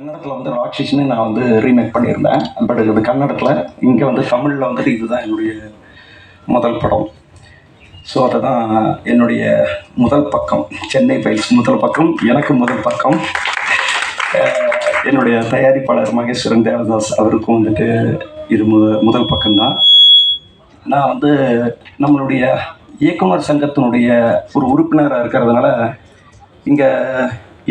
கன்னடத்தில் வந்து ஆஸ்டிஷனு நான் வந்து ரீமேக் பண்ணியிருந்தேன். பட் இது கன்னடத்தில் இங்கே வந்து தமிழில் வந்துட்டு இதுதான் என்னுடைய முதல் படம். ஸோ அதை தான் என்னுடைய முதல் பக்கம். சென்னை ஃபைல்ஸ் முதல் பக்கம் எனக்கு முதல் பக்கம். என்னுடைய தயாரிப்பாளர் மகேஸ்வரன் தேவதாஸ் அவருக்கும் வந்துட்டு இது மு முதல் பக்கம்தான். நான் வந்து நம்மளுடைய இயக்குனர் சங்கத்தினுடைய ஒரு உறுப்பினராக இருக்கிறதுனால இங்கே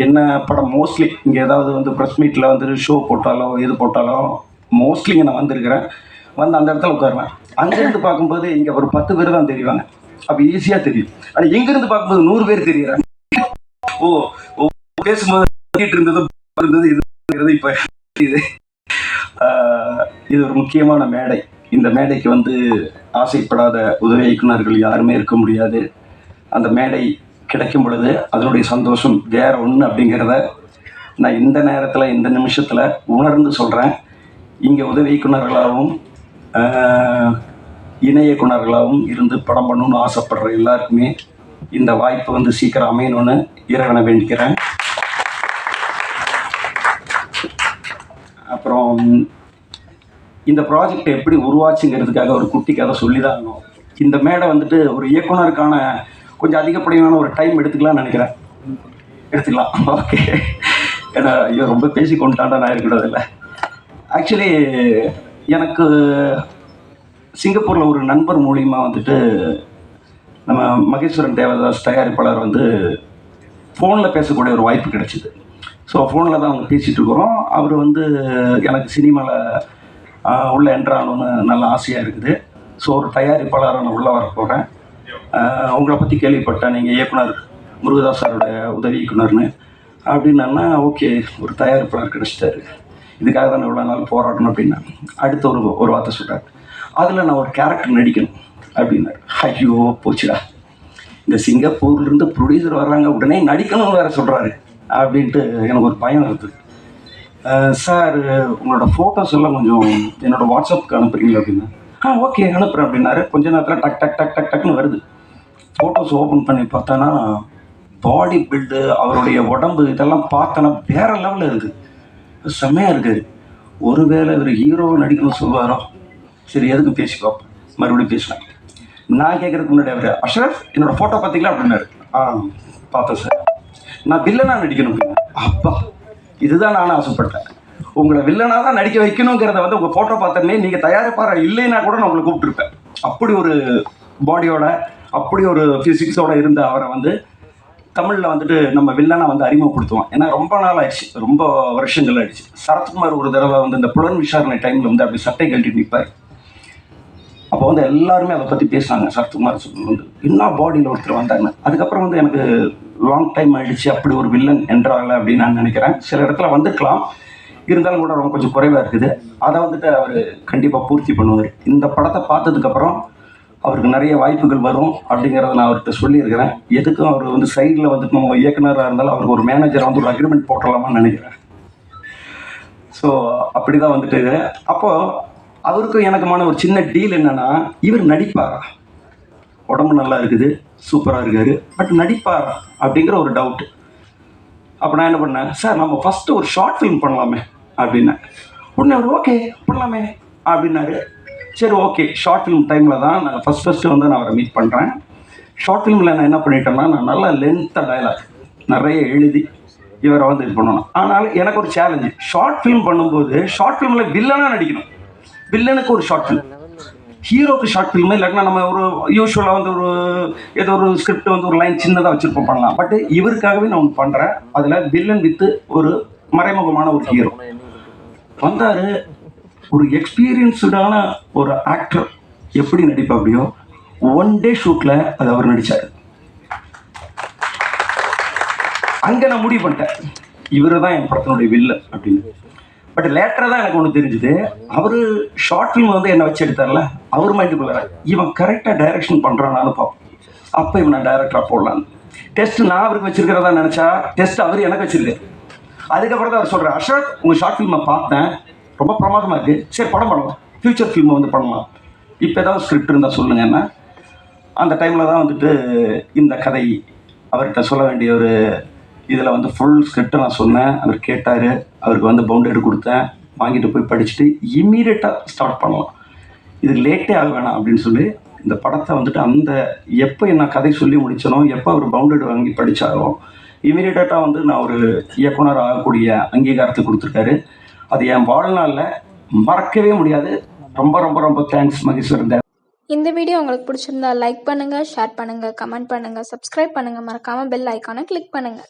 என்ன படம்? மோஸ்ட்லி இங்கே ஏதாவது வந்து ப்ரெஸ் மீட்டில் வந்து ஷோ போட்டாலோ எது போட்டாலோ மோஸ்ட்லி இங்கே நான் வந்திருக்கிறேன். வந்து அந்த இடத்துல உட்காருவேன். அங்கேருந்து பார்க்கும்போது இங்கே ஒரு பத்து பேர் தான் தெரிவாங்க. அப்போ ஈஸியாக தெரியும். ஆனால் எங்கேருந்து பார்க்கும்போது நூறு பேர் தெரியுறாங்க. ஓ ஓ பேசும்போது இருந்தது இருந்தது இது இப்போ இது. இது ஒரு முக்கியமான மேடை. இந்த மேடைக்கு வந்து ஆசைப்படாத உதவி இயக்குனர்கள் யாருமே இருக்க முடியாது. அந்த மேடை கிடைக்கும் பொழுது அதனுடைய சந்தோஷம் வேற ஒன்று அப்படிங்கிறத நான் இந்த நேரத்தில் இந்த நிமிஷத்தில் உணர்ந்து சொல்கிறேன் இங்கே உதவி இயக்குனர்களாகவும் இணை இயக்குனர்களாகவும் இருந்து படம் பண்ணணும்னு ஆசைப்படுற எல்லாருக்குமே இந்த வாய்ப்பு வந்து சீக்கிரம் அமையணும்னு இறைவனை வேண்டிக்கிறேன். அப்புறம் இந்த ப்ராஜெக்ட் எப்படி உருவாச்சுங்கிறதுக்காக ஒரு குட்டி கதை சொல்லி தான் ஆகணும். இந்த மேடை வந்துட்டு ஒரு இயக்குனருக்கான கொஞ்சம் அதிகப்படியான ஒரு டைம் எடுத்துக்கலாம்னு நினைக்கிறேன். எடுத்துக்கலாம். ஓகே ஏன்னா ஐயோ ரொம்ப பேசி கொண்டாண்டா நான் இருக்கக்கூடாது இல்லை. ஆக்சுவலி எனக்கு சிங்கப்பூரில் ஒரு நண்பர் மூலியமாக வந்துட்டு நம்ம மகேஸ்வரன் தேவதாஸ் தயாரிப்பாளர் வந்து ஃபோனில் பேசக்கூடிய ஒரு வாய்ப்பு கிடைச்சிது. ஸோ ஃபோனில் தான் அவங்க பேசிகிட்டு இருக்கிறோம். அவர் வந்து எனக்கு சினிமாவில் உள்ளே என்ட்ரானுன்னு நல்ல ஆசையாக இருக்குது. ஸோ ஒரு தயாரிப்பாளராக நான் உள்ளே வர போகிறேன் உங்களை பற்றி கேள்விப்பட்டேன் நீங்கள் இயக்குனர் முருகதாஸ் சாரோட உதவி இயக்குனர்னு. அப்படின்னா ஓகே ஒரு தயாரிப்பாளர் கிடச்சிட்டாரு. இதுக்காக தான் இவ்வளோ நாள் போராடணும் அப்படின்னா. அடுத்து ஒரு ஒரு வார்த்தை சொல்கிறார் அதில் நான் ஒரு கேரக்டர் நடிக்கணும் அப்படின்னாரு. ஐயோ போச்சுடா. இந்த சிங்கப்பூர்லேருந்து ப்ரொடியூசர் வர்றாங்க உடனே நடிக்கணும்னு வேறு சொல்கிறாரு அப்படின்ட்டு எனக்கு ஒரு பயம் இருக்குது சார் உங்களோட ஃபோட்டோஸ் எல்லாம் கொஞ்சம் என்னோடய வாட்ஸ்அப்புக்கு அனுப்புகிறீங்களா அப்படின்னா? ஆ ஓகே அனுப்புகிறேன் அப்படின்னாரு. கொஞ்ச நேரத்தில் டக் டக் டக் டக் டக்னு வருது. ஃபோட்டோஸ் ஓப்பன் பண்ணி பார்த்தோன்னா பாடி பில்டு அவருடைய உடம்பு இதெல்லாம் பார்த்தோன்னா வேற லெவலில் இருக்குது செம்மையாக இருக்குது ஒருவேளை இவர் ஹீரோ நடிக்கணும்னு சொல்லுவாரோ? சரி எதுக்கு பேசி பார்ப்போம். மறுபடியும் பேசுவேன் நான் கேட்குறதுக்கு முன்னாடி அவர் அஷ்ரஃப் என்னோட ஃபோட்டோ பார்த்தீங்களா? அப்படின்னாரு. ஆ பார்த்தேன் சார் நான் வில்லனாக நடிக்கணும் அப்படின்னா அப்பா இதுதான் நானும் ஆசைப்பட்டேன். உங்களை வில்லனாக தான் நடிக்க வைக்கணுங்கிறத வந்து உங்கள் ஃபோட்டோ பார்த்தோன்னே நீங்கள் தயாரிப்பாரா இல்லைன்னா கூட நான் உங்களை கூப்பிட்டுருப்பேன். அப்படி ஒரு பாடியோட அப்படி ஒரு ஃபிசிக்ஸோட இருந்த அவரை வந்து தமிழில் வந்துட்டு நம்ம வில்லனை வந்து அறிமுகப்படுத்துவோம் ஏன்னா ரொம்ப நாள் ஆயிடுச்சு. ரொம்ப வருஷங்கள் ஆயிடுச்சு. சரத்குமார் ஒரு தடவை வந்து இந்த புலன் விசாரணை டைமில் வந்து அப்படி சட்டை கழட்டி நிற்பார் அப்போ வந்து எல்லாருமே அதை பற்றி பேசினாங்க. சரத்குமார் சொல்லி வந்து இன்னும் பாடியில் ஒருத்தர் வந்தாங்க அதுக்கப்புறம் வந்து எனக்கு லாங் டைம் ஆயிடுச்சு. அப்படி ஒரு வில்லன் என்றால அப்படின்னு நான் நினைக்கிறேன். சில இடத்துல வந்துக்கலாம் இருந்தாலும் கூட ரொம்ப கொஞ்சம் குறைவாக இருக்குது. அதை வந்துட்டு அவர் கண்டிப்பாக பூர்த்தி பண்ணுவார். இந்த படத்தை பார்த்ததுக்கப்புறம் அவருக்கு நிறைய வாய்ப்புகள் வரும் அப்படிங்கிறத நான் அவர்கிட்ட சொல்லியிருக்கிறேன். எதுக்கும் அவர் வந்து சைடில் வந்துட்டு நம்ம இயக்குனராக இருந்தாலும் அவருக்கு ஒரு மேனேஜரை வந்து ஒரு அக்ரிமெண்ட் போட்டலாமான்னு நினைக்கிறேன். ஸோ அப்படி தான் வந்துட்டு அப்போது அவருக்கும் எனக்குமான ஒரு சின்ன டீல் என்னன்னா இவர் நடிப்பாரா? உடம்பு நல்லா இருக்குது சூப்பராக இருக்காரு பட் நடிப்பாரா? அப்படிங்கிற ஒரு டவுட்டு அப்போ நான் என்ன பண்ணேன்? சார் நம்ம ஃபஸ்ட்டு ஒரு ஷார்ட் ஃபிலிம் பண்ணலாமே அப்படின்னேன். உடனே அவர் ஓகே பண்ணலாமே அப்படின்னாரு. சரி ஓகே ஷார்ட் ஃபிலிம் டைமில் தான் நான் ஃபஸ்ட் ஃபஸ்ட்டு வந்து நான் அவரை மீட் பண்ணுறேன் ஷார்ட் ஃபிலிமில் நான் என்ன பண்ணிட்டேன்னா நான் நல்லா லென்த்தாக டயலாக் நிறைய எழுதி இவரை வந்து இது பண்ணணும். ஆனால் எனக்கு ஒரு சேலஞ்சு ஷார்ட் ஃபிலிம் பண்ணும்போது ஷார்ட் ஃபிலிமில் வில்லனாக நடிக்கணும். வில்லனுக்கு ஒரு ஷார்ட் ஃபிலிம் ஹீரோக்கு ஷார்ட் ஃபிலிம் இல்லைன்னா நம்ம ஒரு யூஸ்வலாக வந்து ஒரு ஏதோ ஒரு ஸ்கிரிப்ட் வந்து ஒரு லைன் சின்னதாக வச்சுருப்போம் பண்ணலாம். பட் இவருக்காகவே நான் ஒன்று பண்ணுறேன் அதில் வில்லன் வித்து ஒரு மறைமுகமான ஒரு ஹீரோ வந்தார். ஒரு எக்ஸ்பீரியன்ஸ்டான ஒரு ஆக்டர் எப்படி நடிப்பாப்படியோ ஒன் டே ஷூட்டில் அது அவர் நடித்தார் அங்கே நான் முடிவு பண்ணிட்டேன். இவர் தான் என் படத்தினுடைய வில்லன் அப்படின்னு. பட் லேட்டராக தான் எனக்கு ஒன்று தெரிஞ்சுது. அவர் ஷார்ட் ஃபிலிம் வந்து என்னை வச்சு எடுத்தார்ல அவர் மைண்டுக்குள்ள இவன் கரெக்டாக டைரக்ஷன் பண்ணுறானான்னு பார்ப்போம். அப்போ இவன் நான் டைரக்டராக போடலான்னு டெஸ்ட் நான் அவருக்கு வச்சிருக்கிறதா நினச்சா டெஸ்ட் அவர் எனக்கு வச்சிருக்காரு அதுக்கப்புறம் தான் அவர் சொல்கிறார் அஷோக் உங்கள் ஷார்ட் ஃபிலிமை பார்த்தேன். ரொம்ப பிரமாதமாக இருக்குது சரி படம் பண்ணலாம் ஃப்யூச்சர் ஃபிலிமை வந்து பண்ணலாம். இப்போ ஏதாவது ஸ்கிரிப்ட் இருந்தால் சொல்லுங்கன்னா அந்த டைமில் தான் வந்துட்டு இந்த கதை அவர்கிட்ட சொல்ல வேண்டிய ஒரு இதில் வந்து ஃபுல் ஸ்கிரிப்டை நான் சொன்னேன். அவர் கேட்டார். அவருக்கு வந்து பவுண்டரி கொடுத்தேன். வாங்கிட்டு போய் படிச்சுட்டு இம்மீடியட்டாக ஸ்டார்ட் பண்ணலாம். இது லேட்டே ஆக வேணாம் அப்படின்னு சொல்லி இந்த படத்தை வந்துட்டு அந்த எப்போ நான் கதை சொல்லி முடிச்சனோ எப்போ அவர் பவுண்டரி வாங்கி படித்தாரோ இமீடியட்டாக வந்து நான் ஒரு இயக்குனர் ஆகக்கூடிய அங்கீகாரத்தை கொடுத்துருக்காரு. அது என் வாழ்நாளில் மறக்கவே முடியாது. ரொம்ப ரொம்ப ரொம்ப தேங்க்ஸ் மகேஸ்வரன் தேவ். இந்த வீடியோ உங்களுக்கு பிடிச்சிருந்தா லைக் பண்ணுங்க ஷேர் பண்ணுங்க கமெண்ட் பண்ணுங்க சப்ஸ்கிரைப் பண்ணுங்க. மறக்காம பெல் ஐக்கானை கிளிக் பண்ணுங்க.